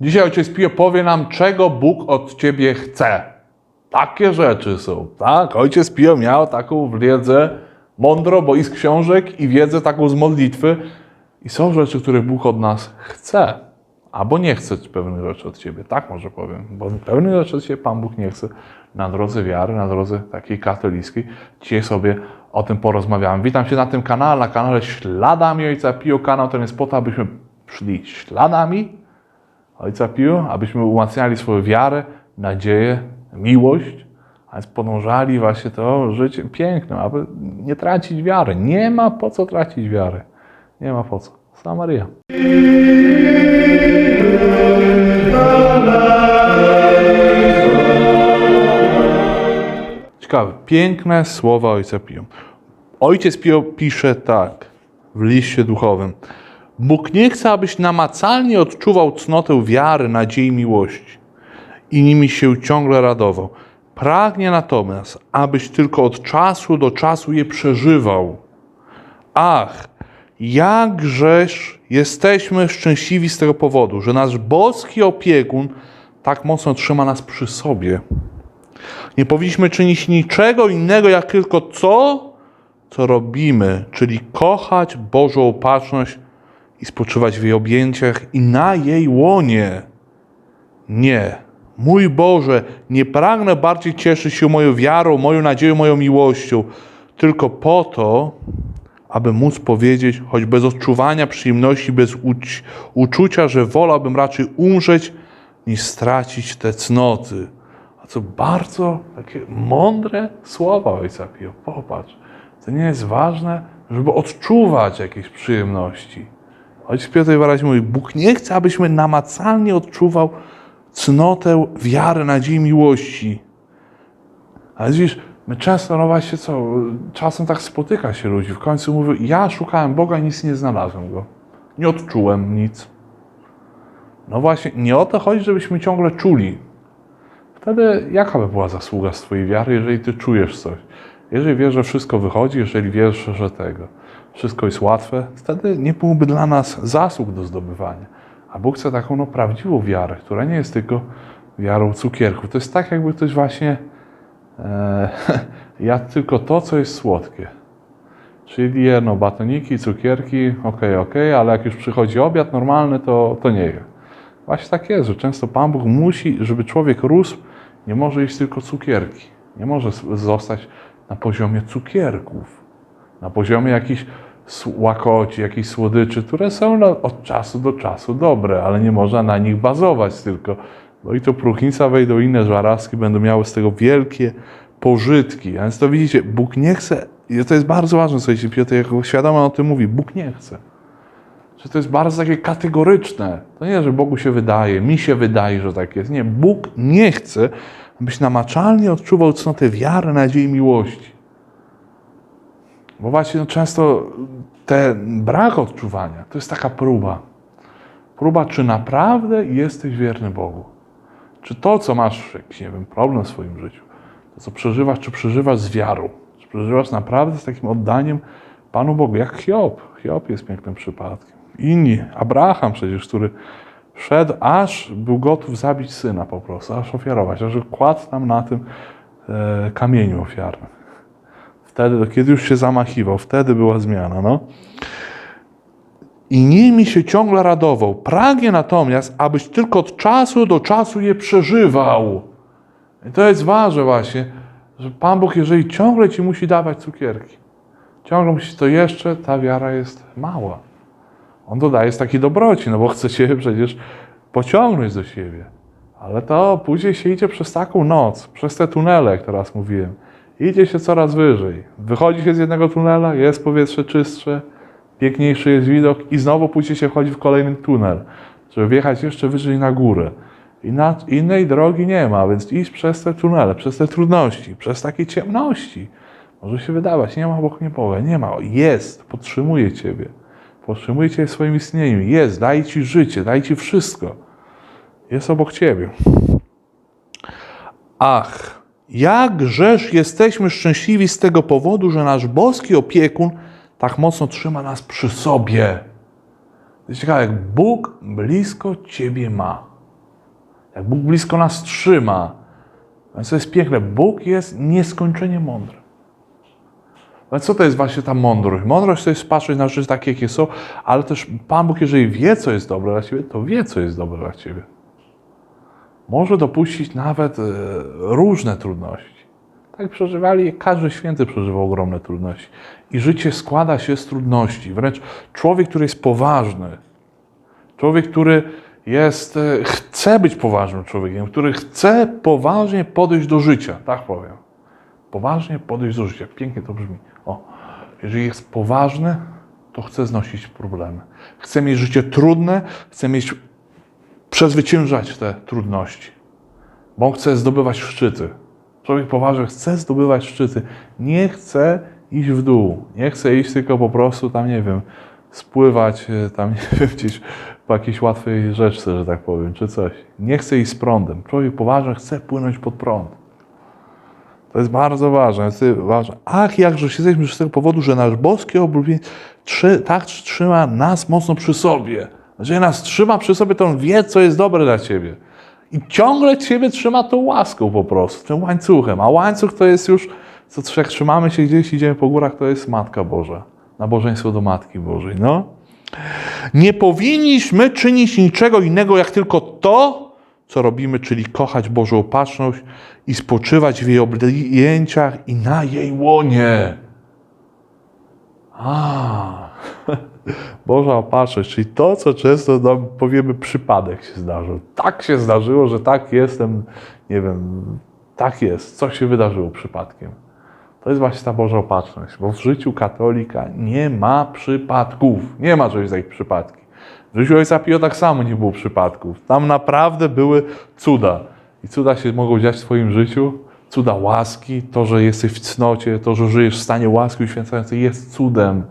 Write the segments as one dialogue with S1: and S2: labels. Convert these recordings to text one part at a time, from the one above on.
S1: Dzisiaj Ojciec Pio powie nam, czego Bóg od Ciebie chce. Takie rzeczy są, tak? Ojciec Pio miał taką wiedzę mądro, bo i z książek, i wiedzę taką z modlitwy. I są rzeczy, które Bóg od nas chce, albo nie chce pewnych rzeczy od Ciebie. Tak może powiem, bo pewnych rzeczy od Ciebie Pan Bóg nie chce na drodze wiary, na drodze takiej katolickiej. Dzisiaj sobie o tym porozmawiamy. Witam Cię na tym kanale, na kanale Śladami Ojca Pio. Kanał ten jest po to, abyśmy szli śladami Ojca Pio, abyśmy umacniali swoją wiarę, nadzieję, miłość, a więc podążali właśnie to życie piękne, aby nie tracić wiary. Nie ma po co tracić wiary. Nie ma po co. Sama Maria. Ciekawe, piękne słowa Ojca Pio. Ojciec Pio pisze tak w liście duchowym. Bóg nie chce, abyś namacalnie odczuwał cnotę wiary, nadziei, miłości i nimi się ciągle radował. Pragnie natomiast, abyś tylko od czasu do czasu je przeżywał. Ach, jakżeż jesteśmy szczęśliwi z tego powodu, że nasz boski opiekun tak mocno trzyma nas przy sobie. Nie powinniśmy czynić niczego innego, jak tylko to, co robimy, czyli kochać Bożą opatrzność i spoczywać w jej objęciach i na jej łonie. Nie, mój Boże, nie pragnę bardziej cieszyć się moją wiarą, moją nadzieją, moją miłością, tylko po to, aby móc powiedzieć, choć bez odczuwania przyjemności, bez uć- uczucia, że wolałbym raczej umrzeć, niż stracić te cnoty. A co bardzo takie mądre słowa Ojca Pio. Popatrz, to nie jest ważne, żeby odczuwać jakieś przyjemności. Ojciec Piotr wyraźnie mówi, Bóg nie chce, abyśmy namacalnie odczuwał cnotę wiary, nadziei, miłości. Ale widzisz, my często, no właśnie co, czasem tak spotyka się ludzi, w końcu mówią, ja szukałem Boga nic nie znalazłem Go. Nie odczułem nic. No właśnie, nie o to chodzi, żebyśmy ciągle czuli. Wtedy jaka by była zasługa z Twojej wiary, jeżeli Ty czujesz coś? Jeżeli wiesz, że wszystko wychodzi, jeżeli wiesz, że tego, wszystko jest łatwe, wtedy nie byłoby dla nas zasług do zdobywania. A Bóg chce taką no, prawdziwą wiarę, która nie jest tylko wiarą cukierków. To jest tak, jakby ktoś właśnie e, jadł tylko to, co jest słodkie. Czyli no, batoniki, cukierki, okej, okej, ale jak już przychodzi obiad normalny, to, to nie je. Właśnie tak jest, że często Pan Bóg musi, żeby człowiek rósł, nie może jeść tylko cukierki. Nie może zostać na poziomie cukierków, na poziomie jakichś łakoci, jakichś słodyczy, które są no, od czasu do czasu dobre, ale nie można na nich bazować tylko. Bo i to próchnica wejdą inne żarazki, będą miały z tego wielkie pożytki. A więc to widzicie, Bóg nie chce, to jest bardzo ważne, słuchajcie, Piotr jako świadomo o tym mówi, Bóg nie chce że to jest bardzo takie kategoryczne. To nie, że Bogu się wydaje, mi się wydaje, że tak jest. Nie, Bóg nie chce, abyś namacalnie odczuwał cnotę wiary, nadziei, miłości. Bo właśnie no, często ten brak odczuwania to jest taka próba. Próba, czy naprawdę jesteś wierny Bogu. Czy to, co masz, jakiś, nie wiem, problem w swoim życiu, to, co przeżywasz, czy przeżywasz z wiarą, czy przeżywasz naprawdę z takim oddaniem Panu Bogu, jak Hiob. Hiob jest pięknym przypadkiem. Inni, Abraham przecież, który szedł, aż był gotów zabić syna po prostu, aż ofiarować, aż kładł tam na tym e, kamieniu ofiarnym. Wtedy, kiedy już się zamachiwał, wtedy była zmiana, no. I nimi się ciągle radował. Pragnie natomiast, abyś tylko od czasu do czasu je przeżywał. I to jest ważne właśnie, że Pan Bóg, jeżeli ciągle ci musi dawać cukierki, ciągle musi to jeszcze, ta wiara jest mała. On dodaje z takiej dobroci, no bo chce cię przecież pociągnąć do siebie. Ale to później się idzie przez taką noc, przez te tunele, jak teraz mówiłem. Idzie się coraz wyżej. Wychodzi się z jednego tunela, jest powietrze czystsze, piękniejszy jest widok i znowu później się wchodzi w kolejny tunel, żeby wjechać jeszcze wyżej na górę. I na, innej drogi nie ma, więc iść przez te tunele, przez te trudności, przez takie ciemności. Może się wydawać, nie ma obok mnie Boga, nie ma, jest, podtrzymuje Ciebie. Podtrzymuje Cię w swoim istnieniu, jest, daje Ci życie, daje Ci wszystko. Jest obok Ciebie. Ach, jakżeż jesteśmy szczęśliwi z tego powodu, że nasz boski opiekun tak mocno trzyma nas przy sobie. Ciekawe, jak Bóg blisko Ciebie ma. Jak Bóg blisko nas trzyma. Więc to jest piękne. Bóg jest nieskończenie mądry. Więc co to jest właśnie ta mądrość? Mądrość to jest patrzeć na rzeczy takie, jakie są, ale też Pan Bóg, jeżeli wie, co jest dobre dla Ciebie, to wie, co jest dobre dla Ciebie. Może dopuścić nawet e, różne trudności. Tak przeżywali, każdy święty przeżywał ogromne trudności. I życie składa się z trudności. Wręcz człowiek, który jest poważny, człowiek, który jest, e, chce być poważnym człowiekiem, który chce poważnie podejść do życia, tak powiem. Poważnie podejść do życia. Pięknie to brzmi. O, jeżeli jest poważny, to chce znosić problemy. Chce mieć życie trudne, chce mieć, przezwyciężać te trudności. Bo on chce zdobywać szczyty. Człowiek poważny chce zdobywać szczyty. Nie chce iść w dół. Nie chce iść tylko po prostu tam, nie wiem, spływać e, tam, nie wiem, gdzieś po jakiejś łatwej rzeczce, że tak powiem, czy coś. Nie chce iść z prądem. Człowiek poważny chce płynąć pod prąd. To jest bardzo ważne. Jest ważne. Ach, jakże się jesteśmy z tego powodu, że nasz boski oblubieniec trzy, tak trzyma nas mocno przy sobie. Jeżeli nas trzyma przy sobie, to on wie, co jest dobre dla ciebie. I ciągle ciebie trzyma tą łaską po prostu, tym łańcuchem. A łańcuch to jest już, co jak trzymamy się gdzieś, idziemy po górach, to jest Matka Boża. Nabożeństwo do Matki Bożej. No. Nie powinniśmy czynić niczego innego, jak tylko to, co robimy, czyli kochać Bożą opatrzność i spoczywać w jej objęciach i na jej łonie. A, Boża opatrzność, czyli to, co często nam powiemy, przypadek się zdarzył. Tak się zdarzyło, że tak jestem, nie wiem, tak jest, coś się wydarzyło przypadkiem. To jest właśnie ta Boża opatrzność, bo w życiu katolika nie ma przypadków. Nie ma czegoś takich przypadki. Życiu ojca Pio tak samo nie było przypadków. Tam naprawdę były cuda. I cuda się mogą dziać w Twoim życiu. Cuda łaski, to, że jesteś w cnocie, to, że żyjesz w stanie łaski uświęcającej jest cudem.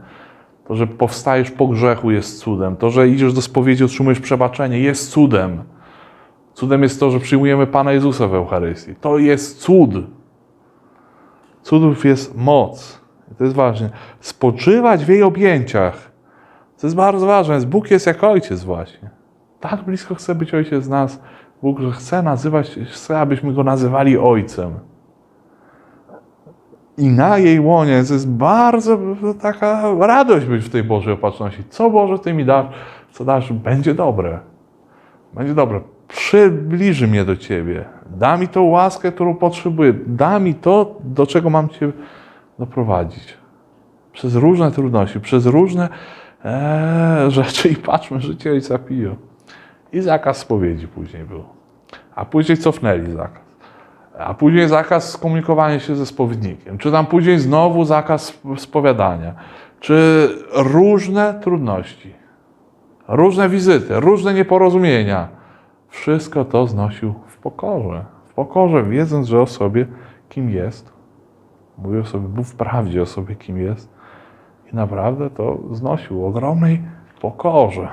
S1: To, że powstajesz po grzechu jest cudem. To, że idziesz do spowiedzi, otrzymujesz przebaczenie jest cudem. Cudem jest to, że przyjmujemy Pana Jezusa w Eucharystii. To jest cud. Cudów jest moc. To jest ważne. Spoczywać w jej objęciach. To jest bardzo ważne. Bóg jest jak ojciec właśnie. Tak blisko chce być ojciec z nas. Bóg, że chce nazywać, chce, abyśmy go nazywali ojcem. I na jej łonie jest bardzo taka radość być w tej Bożej opatrzności. Co Boże Ty mi dasz, co dasz, będzie dobre. Będzie dobre. Przybliży mnie do Ciebie. Da mi tą łaskę, którą potrzebuję. Da mi to, do czego mam Cię doprowadzić. Przez różne trudności, przez różne e, rzeczy i patrzmy, życie ojca Pio. I zakaz spowiedzi później był. A później cofnęli zakaz. A później zakaz skomunikowania się ze spowiednikiem. Czy tam później znowu zakaz spowiadania. Czy różne trudności. Różne wizyty, różne nieporozumienia. Wszystko to znosił w pokorze. W pokorze, wiedząc, że o sobie kim jest. Mówił sobie, był w prawdzie o sobie kim jest. I naprawdę to znosił ogromnej pokorze.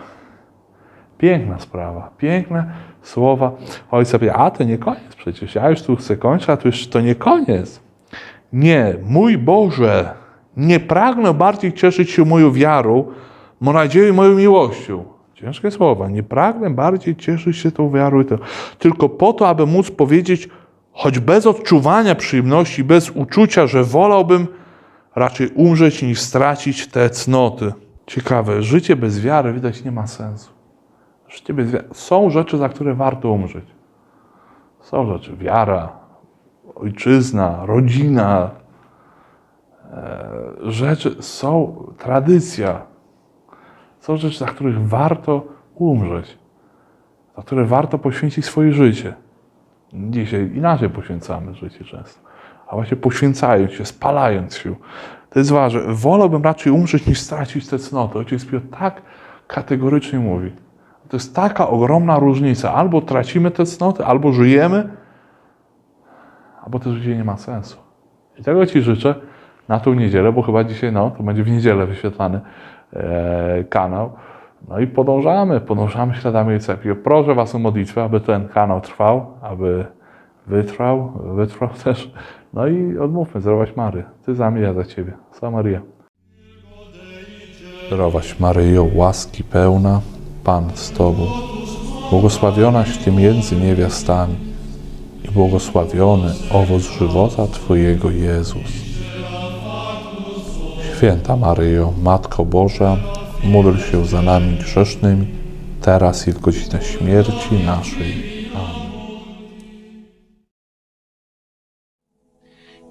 S1: Piękna sprawa, piękne słowa ojca. A to nie koniec przecież, ja już tu chcę kończyć, a to już to nie koniec. Nie, mój Boże, nie pragnę bardziej cieszyć się moją wiarą, mo nadzieją moją miłością. Ciężkie słowa. Nie pragnę bardziej cieszyć się tą wiarą, i to, tylko po to, aby móc powiedzieć, choć bez odczuwania przyjemności, bez uczucia, że wolałbym raczej umrzeć niż stracić te cnoty. Ciekawe, życie bez wiary widać nie ma sensu. Życie bez wiary. Są rzeczy, za które warto umrzeć. Są rzeczy, wiara, ojczyzna, rodzina, e, rzeczy, są tradycja. Są rzeczy, za których warto umrzeć, za które warto poświęcić swoje życie. Dzisiaj inaczej poświęcamy życie często, a właśnie poświęcając się, spalając się. To jest ważne. Wolałbym raczej umrzeć, niż stracić te cnoty. Ojciec Pio tak kategorycznie mówi. To jest taka ogromna różnica. Albo tracimy te cnoty, albo żyjemy, albo to życie nie ma sensu. I tego Ci życzę na tą niedzielę, bo chyba dzisiaj, no, to będzie w niedzielę wyświetlany e, kanał. No i podążamy, podążamy śladami Pio. Proszę Was o modlitwę, aby ten kanał trwał, aby wytrwał, wytrwał też. No i odmówmy, zdrowaś Mary. Ty za mnie, ja za Ciebie. Sama Maria. Zdrowaś Maryjo, łaski pełna, Pan z Tobą. błogosławionaś Ty między niewiastami i błogosławiony owoc żywota Twojego Jezus. Święta Maryjo, Matko Boża, módl się za nami grzesznymi, teraz i w godzinę śmierci naszej.